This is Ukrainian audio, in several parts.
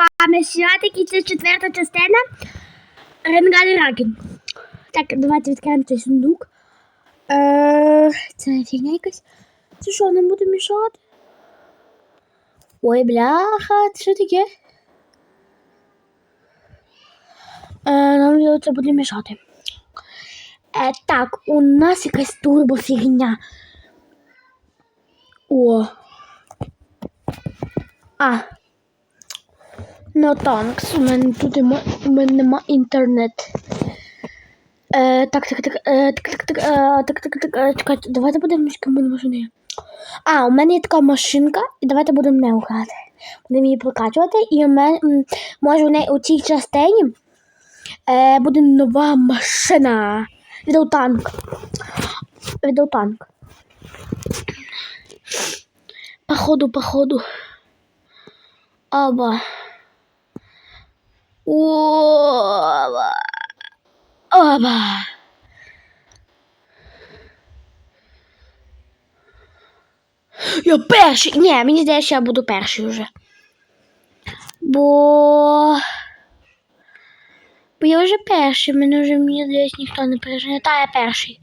вами це четверта частина Ренгалі Ракен. Так, давайте відкриємо цей сундук. Е, це фігня якась. Це що, нам буде мішати? Ой, бляха, це що таке? Е, нам це буде мішати. Е, так, у нас якась турбофігня. О. А. No thanks, у мене тут іма, у мене нема інтернет. Е, так, так, так, е, так, так, так, е, так, так, так, е, чекайте, давайте подивимось, яка в мене машина. А, у мене є така машинка, і давайте будемо нею грати. Будемо її прокачувати, і у мене, може, у неї у цій частині е, буде нова машина. Відеотанк. Відеотанк. Походу, походу. Оба. Оба. Оба. Я перший. Ні, мені здається, я буду перший вже. Бо. Бо я вже перший, мене вже мені здається, ніхто не переживає. Та я перший.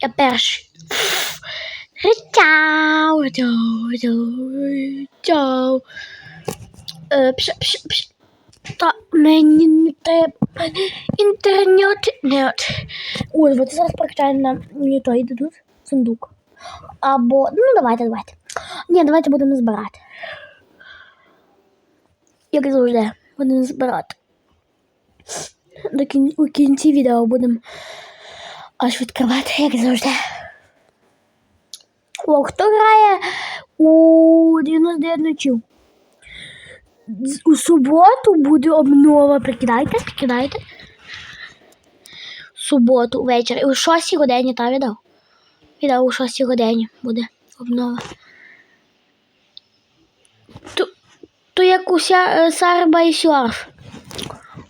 Я перший. Чао, чао, чао. Е, пш, пш, пш. Та мені не інтернет. Нет. Ой, вот зараз прокачаємо на не той дадуть сундук. Або. Ну, давайте, давайте. Ні, давайте будемо збирати. Як завжди, будемо збирати. До кін... У кінці відео будемо аж відкривати, як завжди. О, хто грає у 99 ночів? У суботу буде обнова. Прикидайте, прикидайте. Суботу ввечері. У 6 годині, та віддав. Віддав у 6 годині буде обнова. То, то як уся е, Сарба і Сьорф.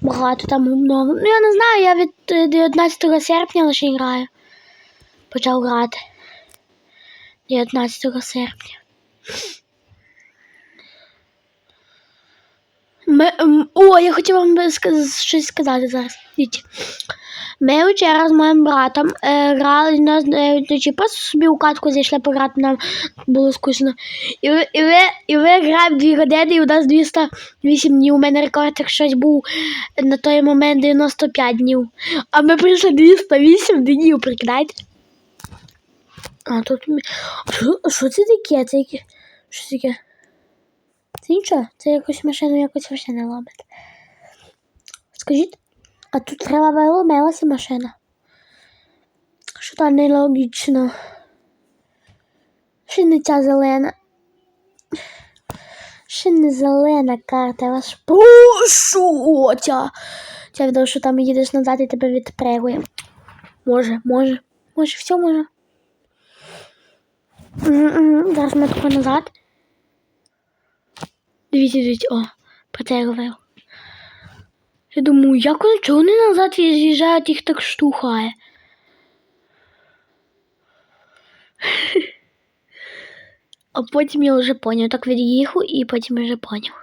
Багато там обнов. Ну я не знаю, я від е, 19 серпня лише граю. Почав грати. 19 серпня. Ми, о, я хотіла вам щось сказати зараз. Ми вчора з моїм братом е, грали на вночі, просто собі у катку зайшли пограти, нам було скучно. І ви, і ви, і ви граємо 2 години, і у нас 208 днів. У мене рекорд як щось був на той момент 95 днів. А ми прийшли 208 днів, прикидайте. А тут. Що, це таке? Що це таке? Це нічого, це якусь машину якось вообще не ламить. Скажіть, а тут треба виломилася машина. Що там нелогічно? Ще не ця зелена. Ще не зелена карта, вас прошу. Ця. Ця відео, що там їдеш назад і тебе відпрегує. Може, може. Може, все може. Зараз ми тако назад. Дивіться, дивіться, о, про я говорив. Я думаю, як вони чого вони назад з'їжджають, їх так штухає. А потім я вже поняв. Так від'їхав і потім я вже поняв.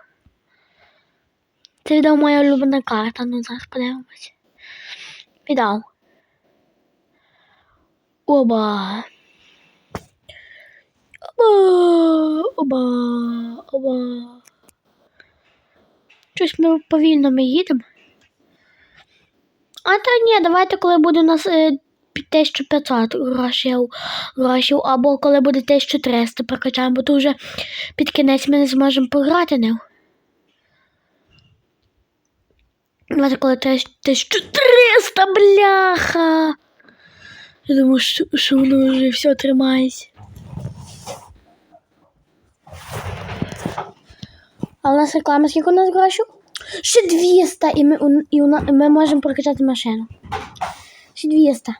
Це віддав моя улюблена карта, ну зараз подивимось. Віддав. Оба. Оба. Оба. Оба. Щось ми повільно ми їдемо. А та ні, давайте, коли буде у нас е, 1500 грошей, грошей, або коли буде 1300 прокачаємо, бо то вже під кінець ми не зможемо пограти ним. Давайте, коли 1300, бляха. Я думаю, що, що воно вже все тримається. А у нас реклама, скільки у нас грошей? Ще 200, і ми, і, у і ми можемо прокачати машину. Ще 200.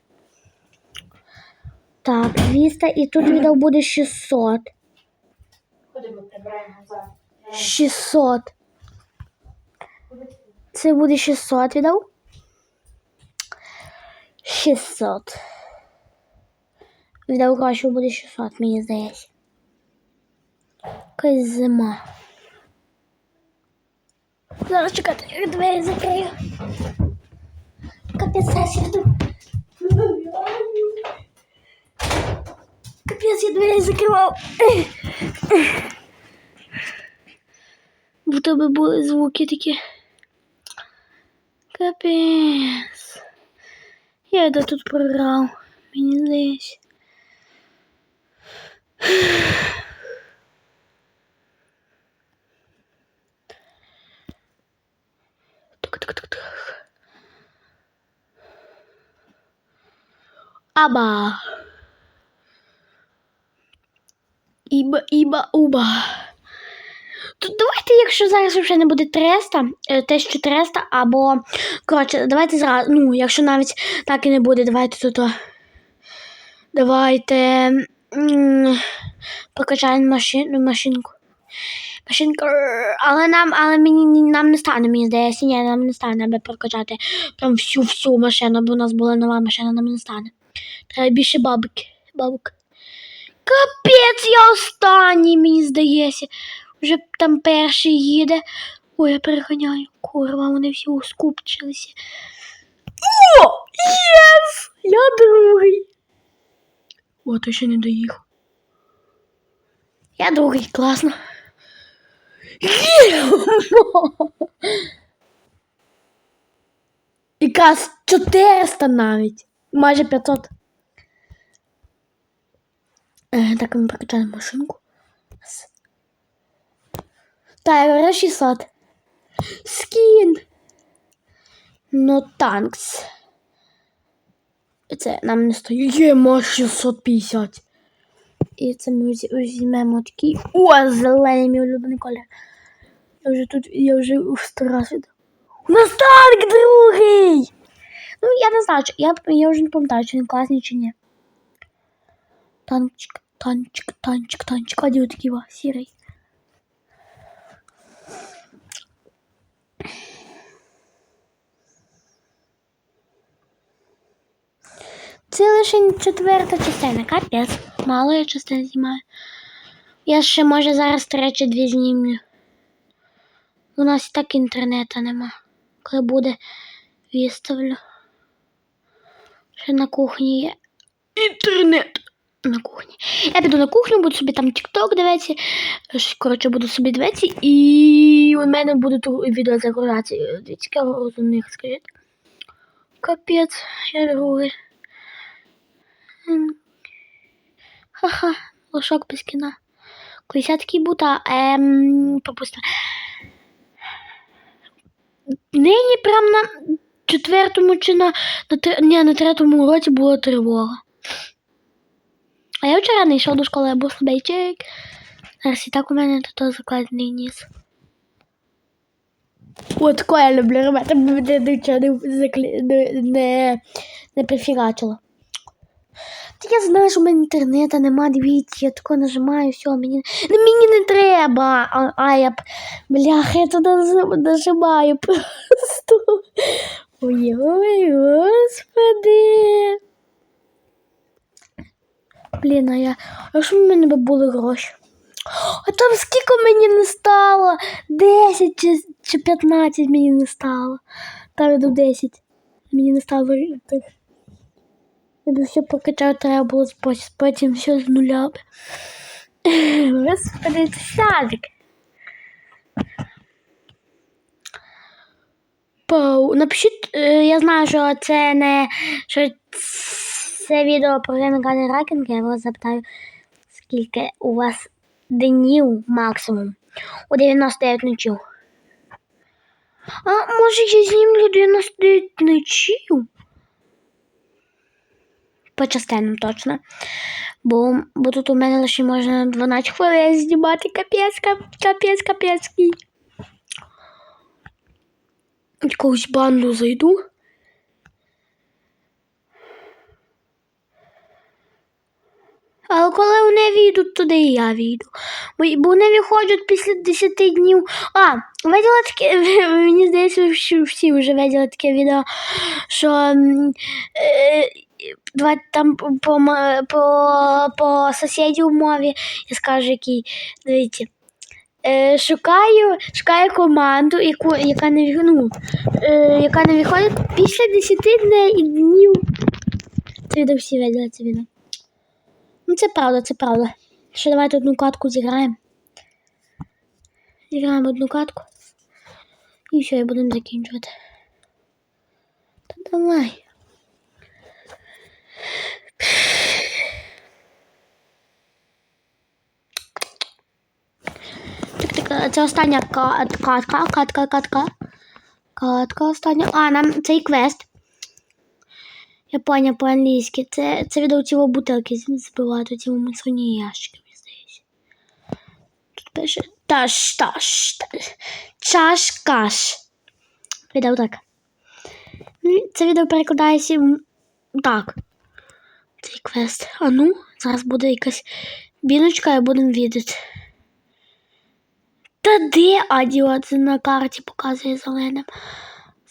Так, 200, і тут відео буде 600. Ходимо, прибираємо 600. Це буде 600 відео. 600. Відео грошей буде 600, мені здається. Якась зима. Зараз чекати, я двері закрию. Капець, зараз я тут. Капець, я двері закривав. Будто би були звуки такі. Капець. Я йду тут програв. Мені здається. Аба. Іба, іба, уба. Тут давайте, якщо зараз вже не буде 300, е, 1300, або, коротше, давайте зразу, ну, якщо навіть так і не буде, давайте тут. Давайте м, прокачаємо машин, машинку. Машинка, але нам, але мені нам не стане, мені здається, ні, нам не стане, аби прокачати прям всю всю машину, бо у нас була нова машина, нам не стане. Треба більше бабок. бабок. Капець, я останній, мені здається. Вже там перший їде. Ой, я переганяю. Курва, вони всі ускупчилися. О! Єс! Я другий. О, ти ще не доїхав. Я другий, класно. Є! Якраз 400 навіть. Майже 500. Е, так, ми прокачаємо машинку. Так, 600. Скін. Ну, танкс. Це нам не стоїть. Є, ма 650. І це ми візь- візьмемо такий. О, зелений мій улюблений колір. Я вже тут, я вже в сто раз. У нас танк другий! Ну, я не знаю, я, я вже не пам'ятаю, чи він класний, чи ні. Танчик, танчик, танчик, танчик. Один такий ва, сірий. Це лише четверта частина, капець. Мало я частин знімаю. Я ще може зараз чи дві знімлю. У нас і так інтернету нема. Коли буде, виставлю. Ще на кухні є інтернет. На кухні. Я піду на кухню, буду собі там тік-ток дивитися. Коротше, буду собі дивитися, і у мене буде тут відео загружатися. Цікаво розумних, скажіть. Капець, я другий. Ха-ха, лошок без кіна. Колись я такий був, та ем, пропустила. Нині прям на четвертому чи на, на, ні, на третьому уроці була тривога. А я вчора не йшов до школи, я був слабейчик. Зараз і так у мене тут закладений ніс. От таке я люблю робити, бо мене нічого не, не, не прифігачило. Та я знаю, що в мене інтернету нема, дивіться, я тако нажимаю, все, мені, ну, мені не треба. А, а я б, бляха, я туди нажимаю просто. Ой, ой, господи. Блін, а я. А що в мене би були гроші? А там скільки мені не стало? 10 чи, чи 15 мені не стало. Там я до 10. Мені не стало. Би все покачав, треба було спось- потім все з нуля. Господи, це садик. Пау. Напишіть, е, я знаю, що це не що це відео про Генеральний Ракінг, я вас запитаю, скільки у вас днів максимум у 99 ночів. А може я знімлю 99 ночів? По частинам точно. Бо, бо тут у мене лише можна 12 хвилин знімати капець, кап- капець, капецький. Якусь банду зайду. Але коли вони війдуть, туди і я війду. Бо, вони виходять після 10 днів. А, виділа таке, мені здається, всі вже виділи таке відео, що е, два, там по, по, по сусідів мові, я скажу, який, дивіться, Е, шукаю, шукаю команду, яку, яка не ну, е, яка не виходить після 10 дне- днів. Це відео всі виділи це відео. Ну, це правда, це правда. Ще давайте одну катку зіграємо. Зіграємо одну катку. І все, і будемо закінчувати. Та давай. Це остання катка, катка, катка. Катка остання. А, нам цей квест. Я поняв по-англійськи. Це, це від цього бутилки збивати, ці мусорні ящики, мені здається. Тут пише таш, таш, таш. Чаш. Відео так. Це відео перекладається так. Цей квест. А ну, зараз буде якась білочка і будемо відати. Та де адіо це на карті показує зеленим.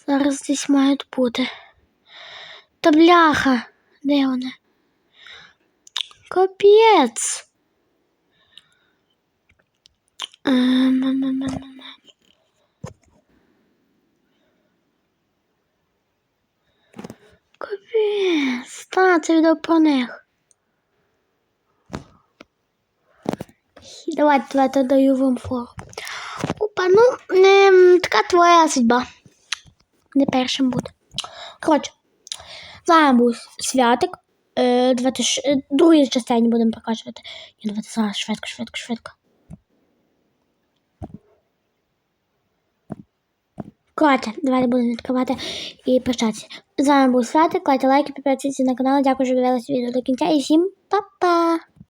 Зараз десь мають бути. Та бляха. Де вони? Капець. Ем, ем, ем, ем, Капець. Та, це відео про них. Давайте, давайте даю вам фору. Опа, ну, ем, така твоя судьба. Не першим буде. Коротше, з вами був святик. Е, давайте ш... е, другій частині будемо покажувати. Ні, давайте зараз швидко, швидко, швидко. Коротше, давайте будемо відкривати і прощатися. З вами був Святик, кладьте лайки, підписуйтесь на канал. Дякую, що дивилися відео до кінця і всім па-па!